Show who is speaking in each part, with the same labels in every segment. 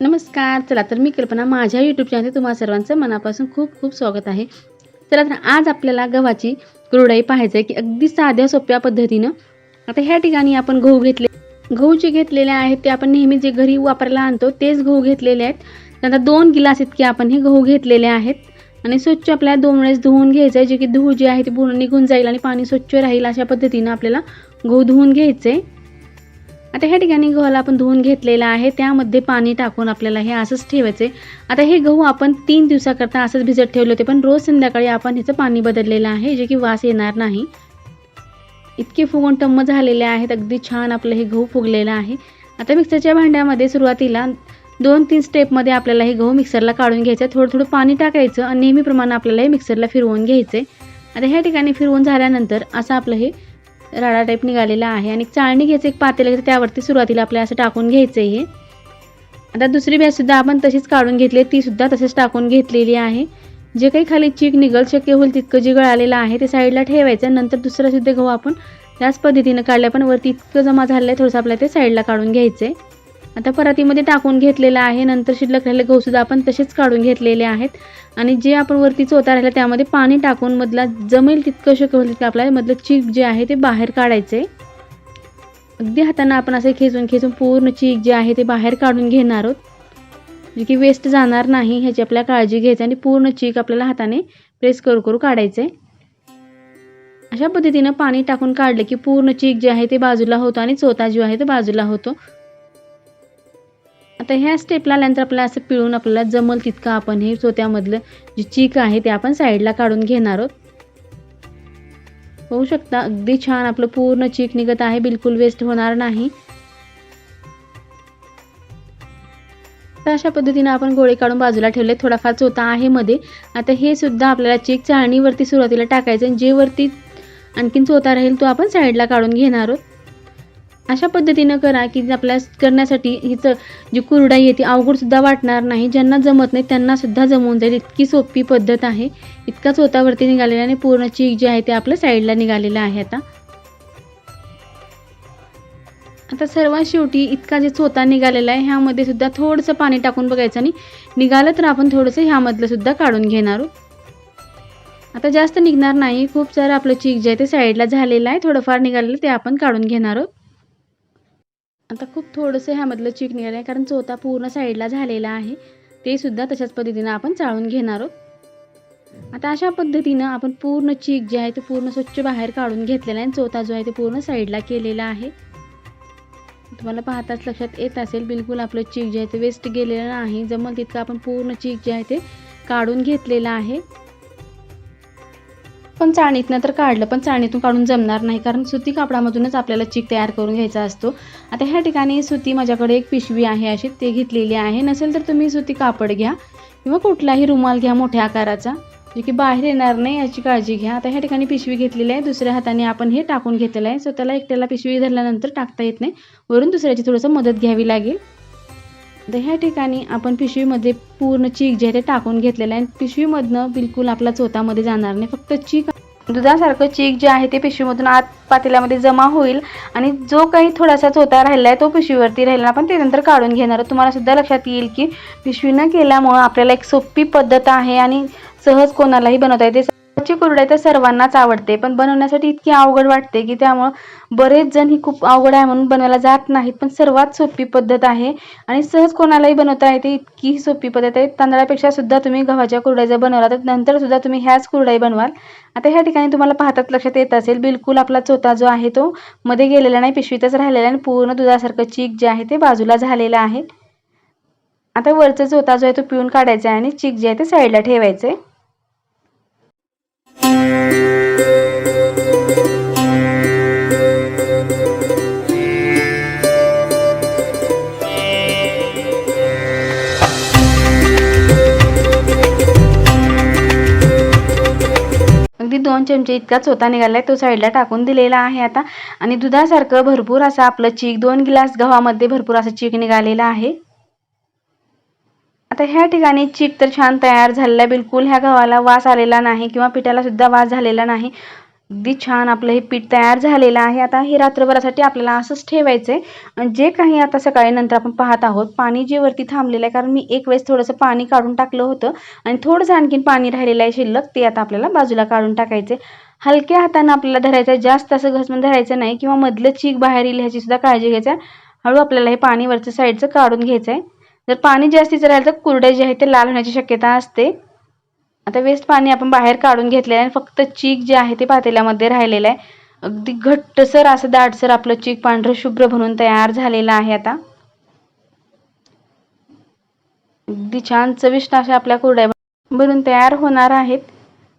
Speaker 1: नमस्कार. चला तर मी कल्पना माझ्या यूट्यूब चॅनल तुम्हा सर्वांचं मनापासून खूप खूप स्वागत आहे. चला तर आज आपल्याला गव्हाची कुरडाई पाहायचं आहे की अगदी साध्या सोप्या पद्धतीनं. आता ह्या ठिकाणी आपण गहू घेतले. गहू जे घेतलेले आहेत ते आपण नेहमी जे घरी वापरायला आणतो तेच गहू घेतलेले आहेत. आता दोन गिलास इतके आपण हे गहू घेतलेले आहेत. आणि स्वच्छ आपल्याला दोन वेळेस धुवून घ्यायचं आहे जे की धूळ जे आहे ते पूर्ण निघून जाईल आणि पाणी स्वच्छ राहील अशा पद्धतीनं आपल्याला गहू धुवून घ्यायचं आहे आता ह्या ठिकाणी गव्हाला आपण धुवून घेतलेलं आहे. त्यामध्ये पाणी टाकून आपल्याला हे असंच ठेवायचं आहे आता हे गहू आपण तीन दिवसाकरता असंच भिजत ठेवले होते पण रोज संध्याकाळी आपण ह्याचं पाणी बदललेलं आहे जे की वास येणार नाही. इतके फुगून टम्म झालेले आहेत अगदी छान आपलं हे गहू फुगलेलं आहे. आता मिक्सरच्या भांड्यामध्ये सुरुवातीला दोन तीन स्टेपमध्ये आपल्याला हे गहू मिक्सरला काढून घ्यायचं आहे थोडं थोडं पाणी टाकायचं आणि नेहमीप्रमाणे आपल्याला हे मिक्सरला फिरवून घ्यायचं आहे आता ह्या ठिकाणी फिरवून झाल्यानंतर असं आपलं हे राडा टाईप निघालेला आहे. आणि चाळणी घ्यायचं एक पातेलं घ्यायचं त्यावरती सुरुवातीला आपल्याला असं टाकून घ्यायचं आहे हे. आता दुसरी बॅचसुद्धा आपण तशीच काढून घेतली तीसुद्धा तसेच टाकून घेतलेली आहे. जे काही खाली चीक निघल शक्य होईल तितकं जे गळालेलं आहे ते साईडला ठेवायचं नंतर दुसरा सुद्धा गहू आपण त्याच पद्धतीनं काढलं पण वरती इतकं जमा झालं आहे थोडंसं आपल्याला ते साईडला काढून घ्यायचं आहे आता परातीमध्ये टाकून घेतलेलं आहे. नंतर शिल्लक राहिलेले गहूसुद्धा आपण तसेच काढून घेतलेले आहेत. आणि जे आपण वरती चोता राहिला त्यामध्ये पाणी टाकून मधला जमेल तितकं शक्य होईल तितकं आपल्याला मधलं चीक जे आहे ते बाहेर काढायचं आहे अगदी हाताने आपण असे खेचून खेचून पूर्ण चीक जे आहे ते बाहेर काढून घेणार आहोत. जे की वेस्ट जाणार नाही ह्याची आपल्याला काळजी घ्यायची आणि पूर्ण चीक आपल्याला हाताने प्रेस करू करू काढायचं आहे अशा पद्धतीनं पाणी टाकून काढलं की पूर्ण चीक जे आहे ते बाजूला होतो आणि चोता जो आहे तो बाजूला होतो. आता ह्या स्टेपला आल्यानंतर आपल्याला असं पिळून आपल्याला जमल तितकं आपण हे चोत्यामधलं जी चीक आहे ते आपण साईडला काढून घेणार आहोत. होऊ शकता. अगदी छान आपलं पूर्ण चीक निघत आहे. बिलकुल वेस्ट होणार नाही. तर अशा पद्धतीनं आपण गोळे काढून बाजूला ठेवले. थोडाफार चोता आहे मध्ये. आता हे सुद्धा आपल्याला चीक चाळणीवरती सुरुवातीला टाकायचं आणि जे वरती आणखीन चोता राहील तो आपण साईडला काढून घेणार आहोत. अशा पद्धतीनं करा की आपल्या करण्यासाठी हिचं जी कुरडाई आहे ती अवघडसुद्धा वाटणार नाही. ज्यांना जमत नाही त्यांनासुद्धा जमवून जाईल. इतकी सोपी पद्धत आहे. इतका चोतावरती निघालेला आणि पूर्ण चीक जे आहे ते आपलं साईडला निघालेलं आहे आता. आता सर्वात शेवटी इतका जे चोता निघालेला आहे ह्यामध्ये सुद्धा थोडंसं पाणी टाकून बघायचं आणि निघालं तर आपण थोडंसं ह्यामधलं सुद्धा काढून घेणार आहोत. आता जास्त निघणार नाही. खूप सारं आपलं चीक जे आहे ते साईडला झालेलं आहे. थोडंफार निघालेलं ते आपण काढून घेणार आहोत. आता खूप थोडंसं ह्यामधलं चीक निघालं आहे कारण चोथा पूर्ण साईडला झालेला आहे. ते सुद्धा तशाच पद्धतीनं आपण चाळून घेणार आहोत. आता अशा पद्धतीनं आपण पूर्ण चीक जे आहे ते पूर्ण स्वच्छ बाहेर काढून घेतलेला आहे. आणि चोथा जो आहे ते पूर्ण साईडला केलेला आहे. तुम्हाला पाहताच लक्षात येत असेल बिलकुल आपलं चीक जे आहे ते वेस्ट गेलेलं नाही. जमल तितकं आपण पूर्ण चीक जे आहे ते काढून घेतलेलं आहे. पण चाळणीतनं तर काढलं पण चाळणीतून काढून जमणार नाही कारण सुती कापडामधूनच आपल्याला चीक तयार करून घ्यायचा असतो. आता ह्या ठिकाणी सुती माझ्याकडे एक पिशवी आहे अशी ते घेतलेली आहे. नसेल तर तुम्ही सुती कापड घ्या किंवा कुठलाही रुमाल घ्या मोठ्या आकाराचा जे की बाहेर येणार नाही याची काळजी घ्या. आता ह्या ठिकाणी पिशवी घेतलेली आहे दुसऱ्या हाताने आपण हे टाकून घेतलेलं आहे. स्वतःला एकट्याला पिशवी धरल्यानंतर टाकता येत नाही. वरून दुसऱ्याची थोडंसं मदत घ्यावी लागेल. तर ह्या ठिकाणी आपण पिशवीमध्ये पूर्ण चीक जे आहे ते टाकून घेतलेलं आहे. पिशवीमधनं बिलकुल आपला चोतामध्ये जाणार नाही. फक्त चीक दुधासारखं चीक जे आहे ते पिशवीमधून आत पातेल्यामध्ये जमा होईल आणि जो काही थोडासा चोता राहिला आहे तो पिशवीवरती राहिला आपण ते नंतर काढून घेणार तुम्हाला सुद्धा लक्षात येईल की पिशवी न केल्यामुळं आपल्याला एक सोपी पद्धत आहे आणि सहज कोणालाही बनवता येते. ची कुरडई तर सर्वांनाच आवडते पण बनवण्यासाठी इतकी अवघड वाटते की त्यामुळं बरेच जण ही खूप अवघड आहे म्हणून बनवायला जात नाहीत. पण सर्वात सोपी पद्धत आहे आणि सहज कोणालाही बनवता येते इतकी सोपी पद्धत आहे. तांदळापेक्षा सुद्धा तुम्ही गव्हाच्या कुरड्या जर बनवला तर नंतर सुद्धा तुम्ही ह्याच कुरडई बनवाल. आता ह्या ठिकाणी तुम्हाला पाहतात लक्षात येत असेल बिलकुल आपला चोथा जो आहे तो मध्ये गेलेला नाही पिशवीतच राहिलेला आणि पूर्ण दुधासारखं चीक जे आहे ते बाजूला झालेलं आहे. आता वरचा चोथा जो आहे तो पिऊन काढायचा आहे आणि चीक जे आहे ते साईडला ठेवायचं आहे अगदी दोन चमचे इतका चोथा निघाला आहे तो साईडला टाकून दिलेला आहे आता. आणि दुधासारखं भरपूर असं आपलं चीक दोन गिलास गव्हामध्ये भरपूर असं चीक निघालेलं आहे. आता ह्या ठिकाणी चीक तर छान तयार झालेला आहे. बिलकुल ह्या गव्हाला वास आलेला नाही किंवा पिठाला सुद्धा वास झालेला नाही. अगदी छान आपलं हे पीठ तयार झालेलं आहे. आता हे रात्रभरासाठी आपल्याला असंच ठेवायचं आहे. आणि जे काही आता सकाळी नंतर आपण पाहत आहोत पाणी जे वरती थांबलेलं आहे कारण मी एक वेळेस थोडंसं पाणी काढून टाकलं होतं आणि थोडंसं आणखीन पाणी राहिलेलं आहे शिल्लक ते आता आपल्याला बाजूला काढून टाकायचं हलक्या हातानं आपल्याला धरायचं आहे. जास्त असं घसमून धरायचं नाही किंवा मधलं चीक बाहेर येईल ह्याची सुद्धा काळजी घ्यायचं आहे. हळू आपल्याला हे पाणी वरचं साईडचं काढून घ्यायचं आहे. जर पाणी जास्तीचं राहिलं तर कुरडे जे आहे ते लाल होण्याची शक्यता असते. आता वेस्ट पाणी आपण बाहेर काढून घेतलेलं आहे फक्त चीक जे आहे ते पातेल्यामध्ये राहिलेलं आहे. अगदी घट्टसर असं दाटसर आपलं चीक पांढरं शुभ्र बनून तयार झालेलं आहे आता. अगदी छान चविष्ट अशा आपल्या कुरड्या बनून तयार होणार आहेत.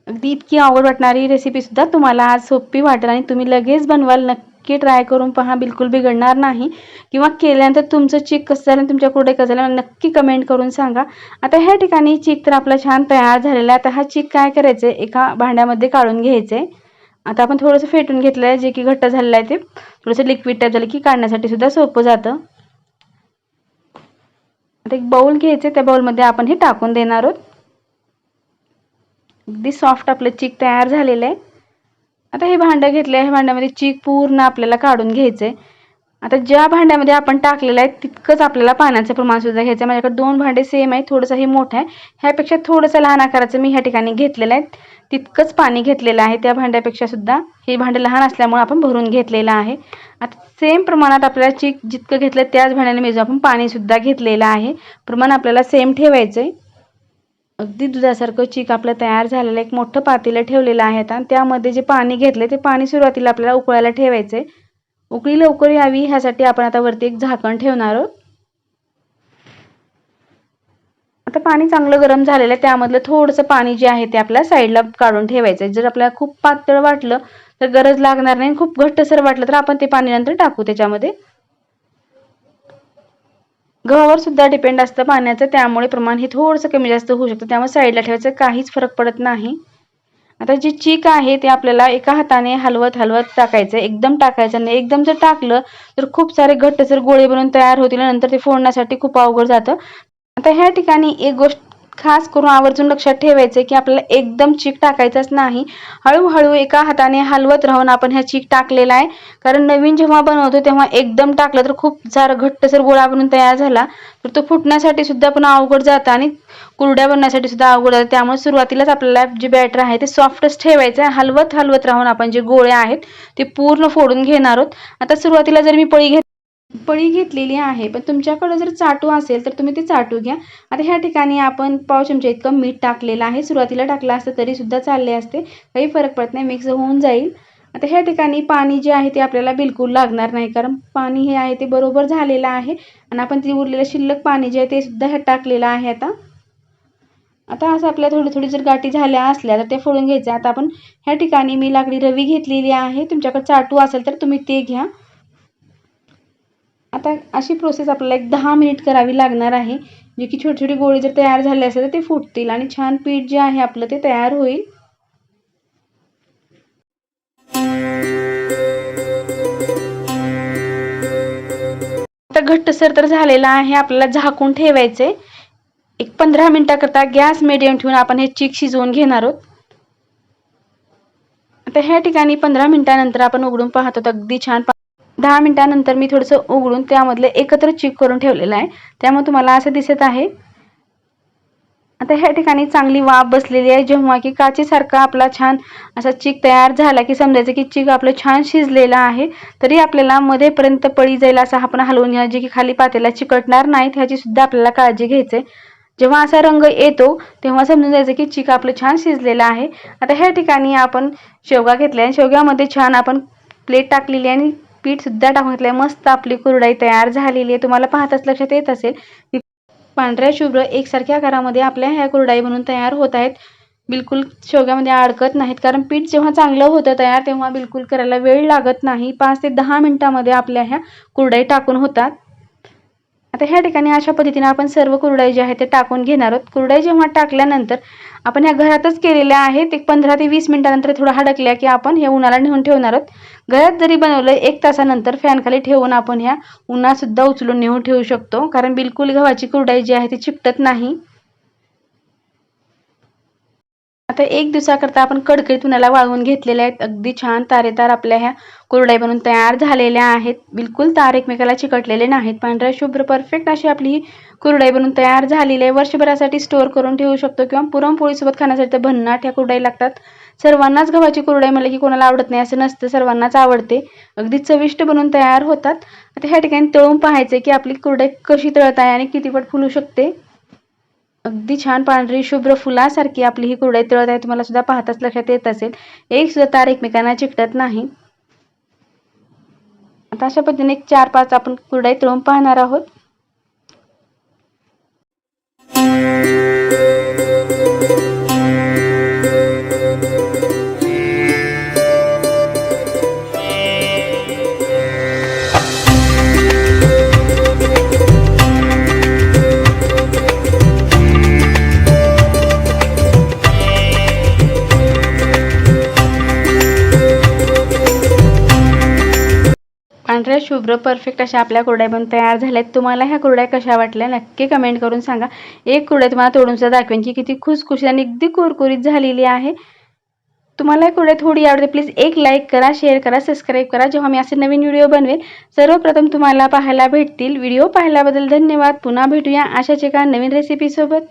Speaker 1: अगदी इतकी आवड वाटणारी रेसिपी सुद्धा तुम्हाला आज सोपी वाटेल आणि तुम्ही लगेच बनवाल नक्की. ट्राय करून पहा बिलकुल बिघडणार नाही. किंवा केल्यानंतर तुमचं चीक कसं झालं तुमच्या कुठे कसं झालं नक्की कमेंट करून सांगा. आता ह्या ठिकाणी चीक तर आपला छान तयार झालेला आहे. आता हा चीक काय करायचं आहे एका भांड्यामध्ये काढून घ्यायचं आहे आता आपण थोडंसं फेटून घेतलं आहे जे की घट्ट झालेलं आहे ते. थोडंसं लिक्विड टाईप झालं की काढण्यासाठी सुद्धा सोपं जातं. आता एक बाउल घ्यायचं त्या बाउलमध्ये आपण हे टाकून देणार आहोत. अगदी सॉफ्ट आपलं चीक तयार झालेलं आहे. आता हे भांडं घेतलं आहे ह्या भांड्यामध्ये चीक पूर्ण आपल्याला काढून घ्यायचं आहे आता ज्या भांड्यामध्ये आपण टाकलेलं आहे तितकंच आपल्याला पाण्याचं प्रमाण सुद्धा घ्यायचं आहे माझ्याकडे दोन भांडे सेम आहे थोडंसं हे मोठं आहे. ह्यापेक्षा थोडंसं लहान आकाराचं मी ह्या ठिकाणी घेतलेलं आहे. तितकंच पाणी घेतलेलं आहे त्या भांड्यापेक्षा सुद्धा. हे भांडं लहान असल्यामुळे आपण भरून घेतलेलं आहे. आता सेम प्रमाणात आपल्याला चीक जितकं घेतलं त्याच भांड्याने मेजू आपण पाणीसुद्धा घेतलेलं आहे. प्रमाण आपल्याला सेम ठेवायचं आहे अगदी दुधासारखं चीक आपलं तयार झालेलं एक मोठं पातेलं ठेवलेलं आहे आता. त्यामध्ये जे पाणी घेतलं ते पाणी सुरुवातीला आपल्याला उकळायला ठेवायचं आहे उकळी लवकर यावी ह्यासाठी आपण आता वरती एक झाकण ठेवणार आहोत. आता पाणी चांगलं गरम झालेलं आहे त्यामधलं थोडंसं पाणी जे आहे ते आपल्या साईडला काढून ठेवायचं आहे जर आपल्याला खूप पातळ वाटलं तर गरज लागणार नाही खूप घट्टसर वाटलं तर आपण ते पाणी नंतर टाकू त्याच्यामध्ये. गव्हावर सुद्धा डिपेंड असतं पाण्याचं. त्यामुळे प्रमाण हे थोडंसं कमी जास्त होऊ शकतं. त्यामुळे साईडला ठेवायचं. काहीच फरक पडत नाही. आता जी चीक आहे ते आपल्याला एका हाताने हलवत हलवत टाकायचं. एकदम टाकायचं नाही. एकदम जर टाकलं तर खूप सारे घट्टसर गोळे बनून तयार होतील नंतर ते फोडण्यासाठी खूप अवघड जातं. आता ह्या ठिकाणी एक गोष्ट खास करून आवर्जून लक्षात ठेवायचं की आपल्याला एकदम चीक टाकायचाच नाही. हळूहळू एका हाताने हलवत राहून आपण ह्या चीक टाकलेला आहे. कारण नवीन जेव्हा बनवतो तेव्हा एकदम टाकलं तर खूप सारं घट्टसर गोळा बनून तयार झाला. तर तो फुटण्यासाठी सुद्धा पण अवघड जातं आणि कुरड्या बनण्यासाठी सुद्धा अवघड जातं. त्यामुळे सुरुवातीलाच आपल्याला जे बॅटर आहे ते सॉफ्टच ठेवायचं आहे. हलवत हलवत राहून आपण जे गोळे आहेत ते पूर्ण फोडून घेणार आहोत. आता सुरुवातीला जर मी पळी घेत पळी घेतलेली आहे. पण तुमच्याकडं जर चाटू असेल तर तुम्ही ते चाटू घ्या. आता ह्या ठिकाणी आपण पाव चमचा इतकं मीठ टाकलेलं आहे. सुरुवातीला टाकलं असतं तरीसुद्धा चालले असते. काही फरक पडत नाही. मिक्स होऊन जाईल. आता ह्या ठिकाणी पाणी जे आहे ते आपल्याला बिलकुल लागणार नाही. कारण पाणी हे आहे ते बरोबर झालेलं आहे. आणि आपण ते उरलेलं शिल्लक पाणी जे आहे ते सुद्धा ह्यात टाकलेलं आहे आता. आता असं आपल्या थोडी थोडी जर गाठी झाल्या असल्या तर ते फोडून घ्यायचे आता आपण ह्या ठिकाणी मी लाकडी रवी घेतलेली आहे. तुमच्याकडे चाटू असेल तर तुम्ही ते घ्या. आता अशी प्रोसेस आपल्याला एक दहा मिनिट करावी लागणार आहे. जे की छोटी छोटी गोळी जर तयार झाले असेल तर ते फुटतील आणि छान पीठ जे आहे आपलं ते तयार होईल. आता घट्टसर तर झालेला आहे. आपल्याला झाकून ठेवायचे. एक पंधरा मिनिटाकरता गॅस मिडियम ठेवून आपण हे चीक शिजवून घेणार आहोत. आता ह्या ठिकाणी पंधरा मिनिटानंतर आपण उघडून पाहतो अगदी छान दहा मिनटानंतर मी थोडंसं उघडून त्यामधलं एकत्र चीक करून ठेवलेलं आहे. त्यामुळे तुम्हाला असं दिसत आहे. आता ह्या ठिकाणी चांगली वाफ बसलेली आहे. जेव्हा की काचेसारखा आपला छान असा चीक तयार झाला की समजायचं की चीक आपलं छान शिजलेलं आहे तरी आपल्याला मध्येपर्यंत पळी जाईल असं आपण हलवून घ्या. जे की खाली पातेला चिकटणार नाहीत ह्याची सुद्धा आपल्याला काळजी घ्यायची जेव्हा असा रंग येतो तेव्हा समजून जायचं की चीक आपलं छान शिजलेलं आहे. आता ह्या ठिकाणी आपण शेवगा घेतल्या आणि शेवग्यामध्ये छान आपण प्लेट टाकलेली आणि पीठ सुद्धा टाकून घेतलंय. मस्त आपली कुरडाई तयार झालेली आहे. तुम्हाला पाहताच लक्षात येत असेल. पांढऱ्या शुभ्र एकसारख्या आकारामध्ये आपल्या ह्या कुरडाई बनून तयार होत आहेत. बिलकुल शेवग्यामध्ये अडकत नाहीत. कारण पीठ जेव्हा चांगलं होतं तयार तेव्हा बिलकुल करायला वेळ लागत नाही. पाच ते दहा मिनिटामध्ये आपल्या ह्या कुरडाई टाकून होतात. आता ह्या ठिकाणी अशा पद्धतीने आपण सर्व कुरडाई जे आहे ते टाकून घेणार आहोत. कुरडाई जेव्हा टाकल्यानंतर आपण ह्या घरातच केलेल्या आहेत एक पंधरा ते वीस मिनिटानंतर थोडं हडकल्या की आपण हे उन्हाला नेऊन ठेवणार आहोत. घरात जरी बनवलं एक तासानंतर फॅनखाली ठेवून आपण ह्या उन्हासुद्धा उचलून नेऊन ठेवू शकतो. कारण बिलकुल गव्हाची कुरडाई जी आहे ती चिकटत नाही. आता एक दिवसाकरता आपण कडकडीत उन्हाला वाळवून घेतलेल्या आहेत. अगदी छान तारेदार आपल्या ह्या कुरडई बनून तयार झालेल्या आहेत. बिलकुल तार एकमेकाला चिकटलेले नाहीत. पांढऱ्या शुभ्र परफेक्ट अशी आपली ही कुरडई बनून तयार झालेली आहे. वर्षभरासाठी स्टोअर करून ठेवू शकतो किंवा पुरणपोळीसोबत खाण्यासाठी तर भन्नाट ह्या कुरडई लागतात. सर्वांनाच गव्हाची कुरडई म्हणलं की कोणाला आवडत नाही असं नसतं. सर्वांनाच आवडते. अगदी चविष्ट बनून तयार होतात. आता ह्या ठिकाणी तळून पाहायचे की आपली कुरडई कशी तळत आहे आणि कितीपट फुलू शकते. अगदी छान पांढरी शुभ्र फुलासारखी आपली ही कुरडई तळत आहे. तुम्हाला सुद्धा पाहताच लक्षात येत असेल. एक सुद्धा तार एकमेकांना चिकटत नाही. आता अशा पद्धतीने एक चार पाच आपण कुरडई तळून पाहणार आहोत. शुभ्र परफेक्ट अशा आपल्या कुरड्या पण तयार झाल्या आहेत तुम्हाला ह्या कुरड्या कशा वाटल्या नक्की कमेंट करून सांगा. एक कुरड्या तुम्हाला तोडून सुद्धा दाखवेन की किती खुसखुशी आणि अगदी कुरकुरीत झालेली आहे. तुम्हाला ही कुरड्या थोडी आवडते प्लीज एक लाईक करा शेअर करा सबस्क्राईब करा. जेव्हा मी असे नवीन व्हिडिओ बनवेल सर्वप्रथम तुम्हाला पाहायला भेटतील. व्हिडिओ पाहिल्याबद्दल धन्यवाद. पुन्हा भेटूया अशाच एका नवीन रेसिपीसोबत